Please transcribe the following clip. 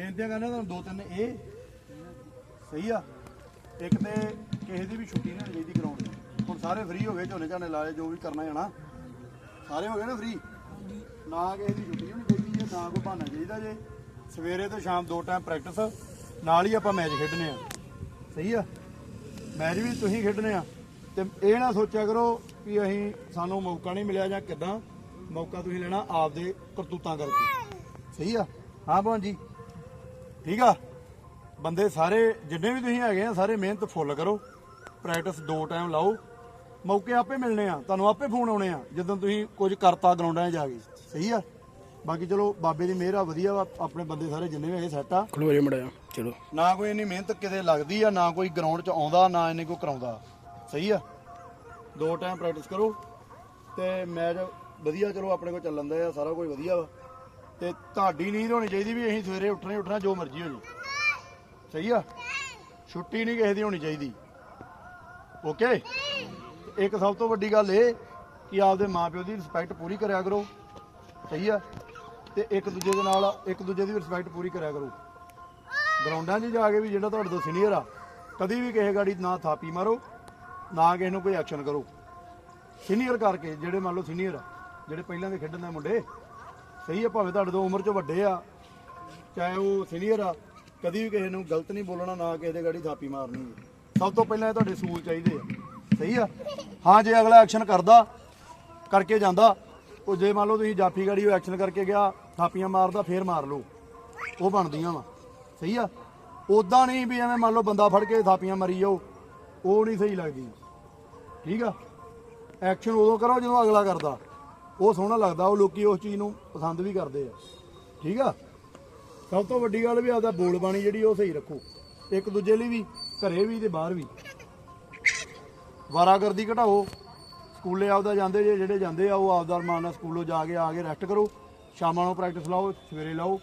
ਬੇਨਤੀਆਂ ਕਰਨਾ ਤੁਹਾਨੂੰ ਦੋ ਤਿੰਨ ਇਹ। ਸਹੀ ਆ। ਇੱਕ ਤੇ ਕਿਸੇ ਦੀ ਵੀ ਛੁੱਟੀ ਨਹੀਂ ਹੋਣੀ ਚਾਹੀਦੀ ਗਰਾਊਂਡ 'ਚ ਹੁਣ ਸਾਰੇ ਫ੍ਰੀ ਹੋ ਗਏ, ਝੋਨੇ ਝਾਨੇ ਲਾਏ, ਜੋ ਵੀ ਕਰਨਾ ਜਾਣਾ ਸਾਰੇ ਹੋ ਗਏ ਨਾ ਫ੍ਰੀ ਨਾ ਕਿਸੇ ਦੀ ਛੁੱਟੀ ਹੋਣੀ ਚਾਹੀਦੀ ਹੈ ਨਾ ਕੋਈ ਬਹਾਨਾ ਚਾਹੀਦਾ ਜੇ। ਸਵੇਰੇ ਤੋਂ ਸ਼ਾਮ ਦੋ ਟਾਈਮ ਪ੍ਰੈਕਟਿਸ ਨਾਲ ਹੀ ਆਪਾਂ ਮੈਚ ਖੇਡਣੇ ਆ। ਸਹੀ ਆ? ਮੈਚ ਵੀ ਤੁਸੀਂ ਖੇਡਣੇ ਆ। ਤੇ ਇਹ ਨਾ ਸੋਚਿਆ ਕਰੋ ਵੀ ਅਸੀਂ, ਸਾਨੂੰ ਮੌਕਾ ਨਹੀਂ ਮਿਲਿਆ ਜਾਂ ਕਿਦਾਂ। ਮੌਕਾ ਤੁਸੀਂ ਲੈਣਾ ਆਪਦੇ ਕਰਤੂਤਾਂ ਕਰਕੇ। ਸਹੀ ਆ? ਹਾਂ ਭਵਨ ਜੀ। ਠੀਕ ਆ? ਬੰਦੇ ਸਾਰੇ ਜਿੰਨੇ ਵੀ ਤੁਸੀਂ ਹੈਗੇ ਆ ਸਾਰੇ ਮਿਹਨਤ ਫੁੱਲ ਕਰੋ। ਪ੍ਰੈਕਟਿਸ ਦੋ ਟਾਈਮ ਲਾਓ। ਮੌਕੇ ਆਪੇ ਮਿਲਣੇ ਆ। ਤੁਹਾਨੂੰ ਆਪੇ ਫੋਨ ਆਉਣੇ ਆ ਜਦੋਂ ਤੁਸੀਂ ਕੁਝ ਕਰਤਾ ਗਰਾਊਂਡਾਂ 'ਚ ਜਾ ਕੇ। ਸਹੀ ਆ? ਬਾਕੀ ਚਲੋ ਬਾਬੇ ਦੀ ਮਿਹਰ ਆ ਵਧੀਆ ਵਾ। ਆਪਣੇ ਬੰਦੇ ਸਾਰੇ ਜਿੰਨੇ ਵੀ ਹੈਗੇ ਸੈੱਟ ਆ। ਖਲੋਰੇ ਮੜਿਆ ਚਲੋ। ਨਾ ਕੋਈ ਇੰਨੀ ਮਿਹਨਤ ਕਿਤੇ ਲੱਗਦੀ ਆ ਨਾ ਕੋਈ ਗਰਾਊਂਡ 'ਚ ਆਉਂਦਾ ਨਾ ਇਹਨੇ ਕੋਈ ਕਰਾਉਂਦਾ। ਸਹੀ ਆ? ਦੋ ਟਾਈਮ ਪ੍ਰੈਕਟਿਸ ਕਰੋ। ਤੇ ਮੈਚ ਵਧੀਆ ਚਲੋ ਆਪਣੇ ਕੋਲ ਚੱਲਣ ਦਾ ਆ ਸਾਰਾ ਕੁਝ ਵਧੀਆ ਵਾ। ਤੇ ਤੁਹਾਡੀ ਨੀਂਦ ਹੋਣੀ ਚਾਹੀਦੀ ਵੀ ਅਸੀਂ ਸਵੇਰੇ ਉੱਠਣਾ ਹੀ ਉੱਠਣਾ, ਜੋ ਮਰਜ਼ੀ ਹੋ ਜੇ ਸਹੀ ਆ? ਛੁੱਟੀ ਨਹੀਂ ਕਿਸੇ ਦੀ ਹੋਣੀ ਚਾਹੀਦੀ। ਓਕੇ? ਇੱਕ ਸਭ ਤੋਂ ਵੱਡੀ ਗੱਲ ਇਹ ਕਿ ਆਪਦੇ ਮਾਪਿਓ ਦੀ ਰਿਸਪੈਕਟ ਪੂਰੀ ਕਰਿਆ ਕਰੋ। ਸਹੀ ਆ? ਤੇ ਇੱਕ ਦੂਜੇ ਦੇ ਨਾਲ, ਇੱਕ ਦੂਜੇ ਦੀ ਰਿਸਪੈਕਟ ਪੂਰੀ ਕਰਿਆ ਕਰੋ। ਗਰਾਊਂਡਾਂ 'ਚ ਜਾ ਕੇ ਵੀ ਜਿਹੜਾ ਤੁਹਾਡੇ ਤੋਂ ਸੀਨੀਅਰ ਆ, ਕਦੀ ਵੀ ਕਿਸੇ ਗਾੜੀ ਨਾ ਥਾਪੀ ਮਾਰੋ, ਨਾ ਕਿਸੇ ਨੂੰ ਕੋਈ ਐਕਸ਼ਨ ਕਰੋ। ਸੀਨੀਅਰ ਕਰਕੇ, ਜਿਹੜੇ ਮੰਨ ਲਓ ਸੀਨੀਅਰ ਆ, ਜਿਹੜੇ ਪਹਿਲਾਂ ਦੇ ਖੇਡਣ ਦੇ ਮੁੰਡੇ ਸਹੀ ਆ, ਭਾਵੇਂ ਤੁਹਾਡੇ ਤੋਂ ਉਮਰ 'ਚ ਵੱਡੇ ਆ, ਚਾਹੇ ਉਹ ਸੀਨੀਅਰ ਆ, ਕਦੀ ਵੀ ਕਿਸੇ ਨੂੰ ਗਲਤ ਨਹੀਂ ਬੋਲਣਾ, ਨਾ ਕਿਸੇ ਦੇ ਗਾੜੀ ਥਾਪੀ ਮਾਰਨੀ। ਸਭ ਤੋਂ ਪਹਿਲਾਂ ਇਹ ਤੁਹਾਡੇ ਸੂਲ ਚਾਹੀਦੇ ਆ। ਸਹੀ ਆ? ਹਾਂ, ਜੇ ਅਗਲਾ ਐਕਸ਼ਨ ਕਰਦਾ, ਕਰਕੇ ਜਾਂਦਾ, ਉਹ ਜੇ ਮੰਨ ਲਓ ਤੁਸੀਂ ਜਾਫੀ ਗਾੜੀ ਉਹ ਐਕਸ਼ਨ ਕਰਕੇ ਗਿਆ, ਥਾਪੀਆਂ ਮਾਰਦਾ, ਫੇਰ ਮਾਰ ਲਓ। ਉਹ ਬਣਦੀਆਂ ਵਾ। ਸਹੀ ਆ? ਉਦਾਂ ਨਹੀਂ ਵੀ ਐਵੇਂ ਮੰਨ ਲਓ ਬੰਦਾ ਫੜ ਕੇ ਥਾਪੀਆਂ ਮਰੀ ਜਾਓ। ਉਹ ਨਹੀਂ ਸਹੀ ਲੱਗਦੀ। ਠੀਕ ਆ? ਐਕਸ਼ਨ ਉਦੋਂ ਕਰੋ ਜਦੋਂ ਅਗਲਾ ਕਰਦਾ। ਉਹ ਸੋਹਣਾ ਲੱਗਦਾ, ਉਹ ਲੋਕੀ ਉਸ ਚੀਜ਼ ਨੂੰ ਪਸੰਦ ਵੀ ਕਰਦੇ ਆ। ਠੀਕ ਆ? ਸਭ ਤੋਂ ਵੱਡੀ ਗੱਲ ਵੀ ਆਪਦਾ ਬੋਲ ਬਾਣੀ ਜਿਹੜੀ ਉਹ ਸਹੀ ਰੱਖੋ। ਇੱਕ ਦੂਜੇ ਲਈ ਵੀ, ਘਰੇ ਵੀ ਤੇ ਬਾਹਰ ਵੀ। ਵਾਰਾਗਰਦੀ ਘਟਾਓ। ਸਕੂਲੇ ਆਪਦਾ ਜਾਂਦੇ ਜੇ, ਜਿਹੜੇ ਜਾਂਦੇ ਆ, ਉਹ ਆਪਦਾ ਰਮਾਨ ਨਾਲ ਸਕੂਲੋਂ ਜਾ ਕੇ ਆ ਕੇ ਰੈਸਟ ਕਰੋ। ਸ਼ਾਮਾਂ ਨੂੰ ਪ੍ਰੈਕਟਿਸ ਲਾਓ, ਸਵੇਰੇ ਲਾਓ।